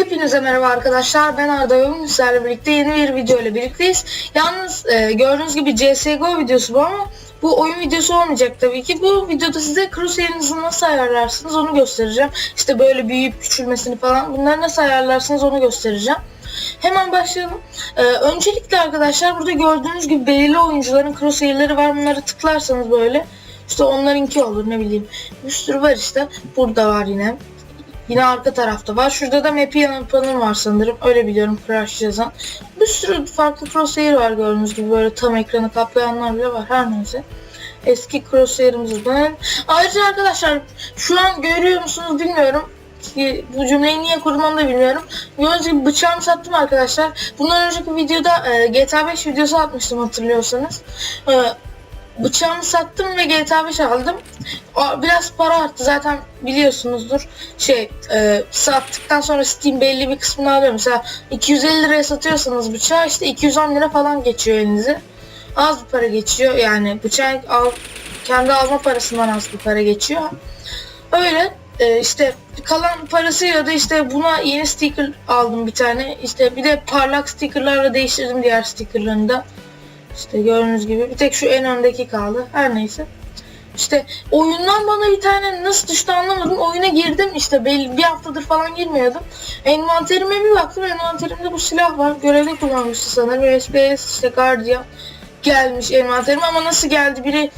Hepinize merhaba arkadaşlar. Ben Arda bugün sizlerle birlikte yeni bir video ile birlikteyiz. Yalnız e, gördüğünüz gibi CSGO videosu bu ama bu oyun videosu olmayacak tabii ki. Bu videoda size Crusader'ınızı nasıl ayarlarsınız onu göstereceğim. İşte böyle büyüyüp küçülmesini falan bunları nasıl ayarlarsınız onu göstereceğim. Hemen başlayalım. Ee, öncelikle arkadaşlar burada gördüğünüz gibi belirli oyuncuların crosshair'ları var. Bunları tıklarsanız böyle işte onlarınki olur ne bileyim. Bir sürü var işte. Burada var yine. Yine arka tarafta var. Şurada da map'i yapanır var sanırım. Öyle biliyorum Crash yazan. Bir sürü farklı crosshair var gördüğünüz gibi. Böyle tam ekranı kaplayanlar bile var. Her neyse. Eski crosshair'ımızdan. Ayrıca arkadaşlar şu an görüyor musunuz bilmiyorum. Ki Bu cümleyi niye kurdum da bilmiyorum. Gördüğünüz gibi bıçağımı sattım arkadaşlar. Bundan önceki videoda e, GTA 5 videosu atmıştım hatırlıyorsanız. E, bıçağımı sattım ve GTA 5 aldım. O, biraz para arttı zaten biliyorsunuzdur. Şey e, sattıktan sonra Steam belli bir kısmını alıyor. Mesela 250 liraya satıyorsanız bıçağı işte 210 lira falan geçiyor elinize. Az bir para geçiyor yani bıçağı al, kendi alma parasından az bir para geçiyor. Öyle e, işte kalan parasıyla da işte buna yeni sticker aldım bir tane. İşte bir de parlak stickerlarla değiştirdim diğer stickerlarını da. İşte gördüğünüz gibi bir tek şu en öndeki kaldı. Her neyse. İşte oyundan bana bir tane nasıl düştü anlamadım. Oyuna girdim işte belli bir haftadır falan girmiyordum. Envanterime bir baktım. Envanterimde bu silah var. Görevde kullanmıştı sanırım. SBS işte Guardian gelmiş envanterime ama nasıl geldi biri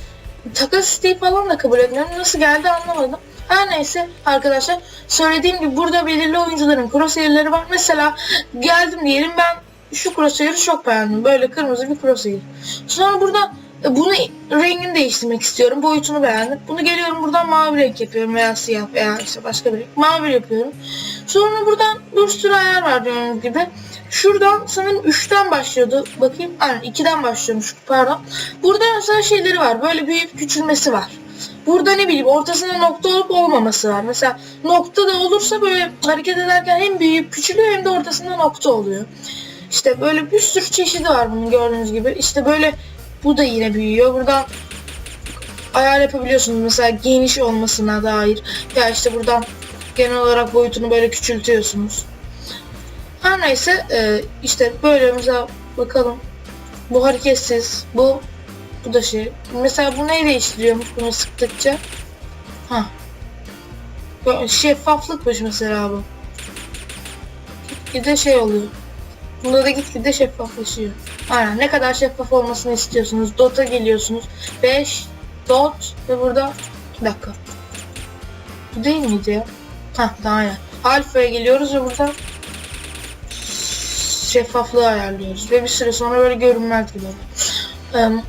takas isteği falan da kabul etmiyorum. Nasıl geldi anlamadım. Her neyse arkadaşlar söylediğim gibi burada belirli oyuncuların crosshair'ları var. Mesela geldim diyelim ben şu crosshair'ı çok beğendim. Böyle kırmızı bir crosshair. Sonra burada e, bunu rengini değiştirmek istiyorum. Boyutunu beğendim. Bunu geliyorum buradan mavi renk yapıyorum veya siyah veya işte başka bir renk. Mavi yapıyorum. Sonra buradan bir sürü ayar var gördüğünüz gibi. Şuradan sanırım 3'ten başlıyordu. Bakayım. Aynen 2'den başlıyormuş. Pardon. Burada mesela şeyleri var. Böyle büyüyüp küçülmesi var. Burada ne bileyim ortasında nokta olup olmaması var. Mesela nokta da olursa böyle hareket ederken hem büyüyüp küçülüyor hem de ortasında nokta oluyor. İşte böyle bir sürü çeşidi var bunun gördüğünüz gibi. İşte böyle bu da yine büyüyor. Buradan ayar yapabiliyorsunuz mesela geniş olmasına dair. Ya işte buradan genel olarak boyutunu böyle küçültüyorsunuz. Her neyse e, işte böyle mesela bakalım. Bu hareketsiz. Bu bu da şey. Mesela bu neyi değiştiriyormuş bunu sıktıkça? Ha. Şeffaflıkmış mesela bu. Bir de şey oluyor. Bunda da gitgide şeffaflaşıyor. Aynen ne kadar şeffaf olmasını istiyorsunuz. Dot'a geliyorsunuz. 5 dot ve burada bir dakika. Bu değil miydi ya? Hah daha aynen. Alfa'ya geliyoruz ve burada şeffaflığı ayarlıyoruz. Ve bir süre sonra böyle görünmez gibi. Em,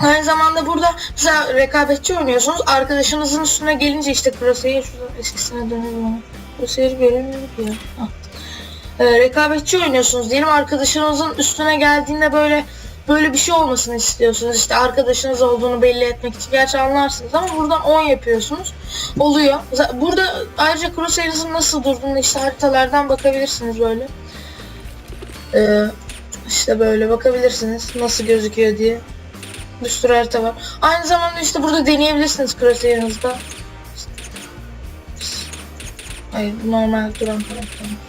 Aynı zamanda burada mesela rekabetçi oynuyorsunuz. Arkadaşınızın üstüne gelince işte Crosshair şurada eskisine ama. Crosshair göremiyorum ya. Hah. Ee, rekabetçi oynuyorsunuz diyelim arkadaşınızın üstüne geldiğinde böyle böyle bir şey olmasını istiyorsunuz. İşte arkadaşınız olduğunu belli etmek için. Gerçi anlarsınız ama buradan 10 yapıyorsunuz. Oluyor. Burada ayrıca Crosshair'ınızın nasıl durduğunu işte haritalardan bakabilirsiniz böyle. Ee, işte böyle bakabilirsiniz nasıl gözüküyor diye. Bir sürü harita var. Aynı zamanda işte burada deneyebilirsiniz Crosshair'ınızda. Hayır normal duran taraftan.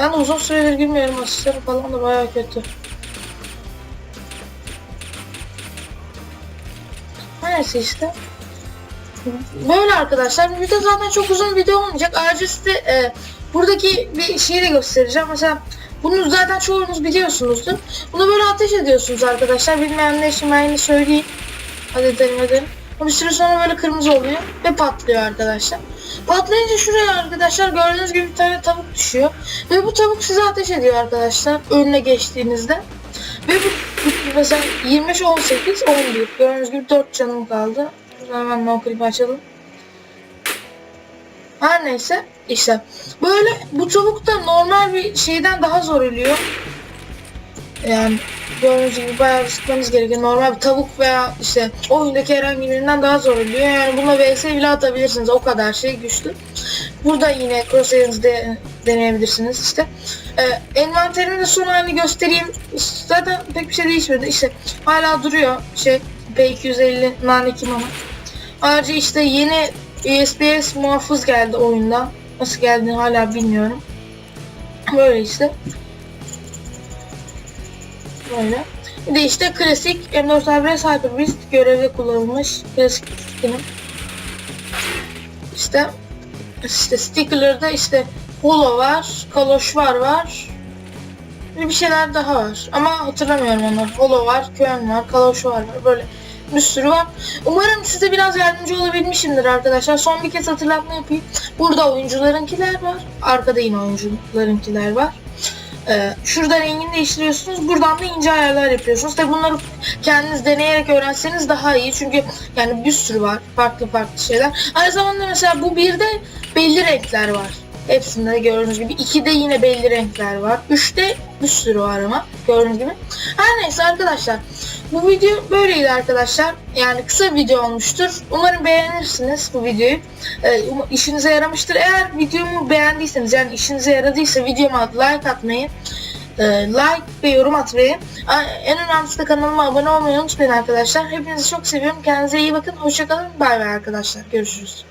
Ben de uzun süredir girmiyorum asistleri falan da bayağı kötü. Neyse işte. Böyle arkadaşlar. De zaten çok uzun video olmayacak. Ayrıca size e, buradaki bir şeyi de göstereceğim. Mesela bunu zaten çoğunuz biliyorsunuzdur. Bunu böyle ateş ediyorsunuz arkadaşlar. Bilmeyenler için ben yine söyleyeyim. Hadi edelim edelim. Bir süre sonra böyle kırmızı oluyor ve patlıyor arkadaşlar. Patlayınca şuraya arkadaşlar gördüğünüz gibi bir tane tavuk düşüyor. Ve bu tavuk size ateş ediyor arkadaşlar önüne geçtiğinizde. Ve bu, mesela 25, 18, 11. Gördüğünüz gibi 4 canım kaldı. Hemen no clip açalım. Her neyse işte böyle bu tavuk da normal bir şeyden daha zor ölüyor. Yani gördüğünüz gibi bayağı sıkmanız gerekiyor. Normal bir tavuk veya işte oyundaki herhangi birinden daha zor ölüyor. Yani buna vs bile atabilirsiniz. O kadar şey güçlü. Burada yine crosshair'ınızı de, deneyebilirsiniz işte. Ee, envanterimin son halini göstereyim. Zaten pek bir şey değişmedi. İşte hala duruyor şey P250 nane kimama. Ayrıca işte yeni USBS muhafız geldi oyunda. Nasıl geldiğini hala bilmiyorum. Böyle işte. Böyle. Bir de işte klasik M4 ABS Hyper Beast görevde kullanılmış klasik skinim. İşte işte sticker'larda işte Holo var, Kaloş var var. Bir şeyler daha var. Ama hatırlamıyorum onları. Holo var, Köln var, Kaloş var, var. Böyle bir sürü var. Umarım size biraz yardımcı olabilmişimdir arkadaşlar. Son bir kez hatırlatma yapayım. Burada oyuncularınkiler var. Arkada yine oyuncularınkiler var. Ee, şurada rengini değiştiriyorsunuz. Buradan da ince ayarlar yapıyorsunuz. Tabi bunları kendiniz deneyerek öğrenseniz daha iyi. Çünkü yani bir sürü var. Farklı farklı şeyler. Aynı zamanda mesela bu birde belli renkler var. Hepsinde de gördüğünüz gibi. 2'de yine belli renkler var. 3'te bir sürü var ama gördüğünüz gibi. Her neyse arkadaşlar. Bu video böyleydi arkadaşlar. Yani kısa bir video olmuştur. Umarım beğenirsiniz bu videoyu. Ee, um- işinize yaramıştır. Eğer videomu beğendiyseniz yani işinize yaradıysa videoma like atmayı, e, like ve yorum atmayı, en önemlisi de kanalıma abone olmayı unutmayın arkadaşlar. Hepinizi çok seviyorum. Kendinize iyi bakın. Hoşçakalın. Bay bay arkadaşlar. Görüşürüz.